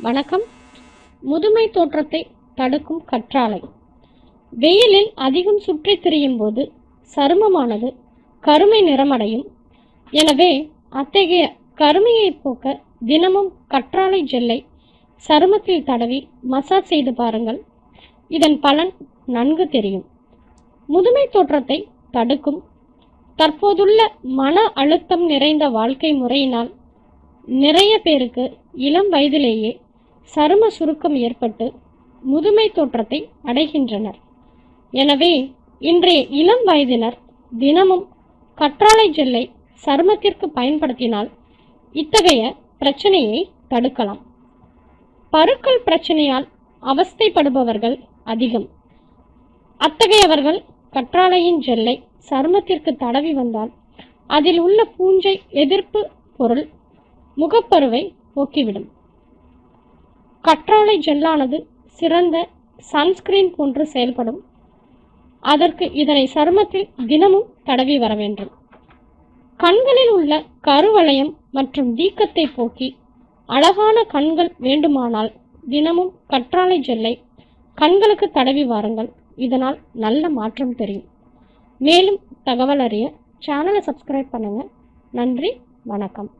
வணக்கம். முதுமை தோற்றத்தை தடுக்கும் கற்றாழை. வெயிலில் அதிகம் சுற்றித் திரியும் போது சருமமானது கருமை நிறமடையும். எனவே அத்தகைய கருமையை போக்க தினமும் கற்றாழை ஜெல்லை சருமத்தில் தடவி மசாஜ் செய்து பாருங்கள். இதன் பலன் நன்கு தெரியும். முதுமை தோற்றத்தை தடுக்கும். தற்போதுள்ள மன அழுத்தம் நிறைந்த வாழ்க்கை முறையினால் நிறைய பேருக்கு இளம் வயதிலேயே சரும சுருக்கம் ஏற்பட்டு முதுமை தோற்றத்தை அடைகின்றனர். எனவே இன்றைய இளம் வயதினர் தினமும் கற்றாழை ஜெல்லை சருமத்திற்கு பயன்படுத்தினால் இத்தகைய பிரச்சனையை தடுக்கலாம். பருக்கள் பிரச்சனையால் அவஸ்தைப்படுபவர்கள் அதிகம். அத்தகையவர்கள் கற்றாழையின் ஜெல்லை சருமத்திற்கு தடவி வந்தால் அதில் உள்ள பூஞ்சை எதிர்ப்பு பொருள் முகப்பருவை போக்கிவிடும். கற்றாழை ஜெல்லானது சிறந்த சன்ஸ்கிரீன் போன்று செயல்படும். அதற்கு இதனை சருமத்தில் தினமும் தடவி வர வேண்டும். கண்களில் உள்ள கருவளையம் மற்றும் வீக்கத்தை போக்கி அழகான கண்கள் வேண்டுமானால் தினமும் கற்றாழை ஜெல்லை கண்களுக்கு தடவி வாருங்கள். இதனால் நல்ல மாற்றம் தெரியும். மேலும் தகவல் அறிய சேனலை சப்ஸ்கிரைப் பண்ணுங்கள் நன்றி வணக்கம்.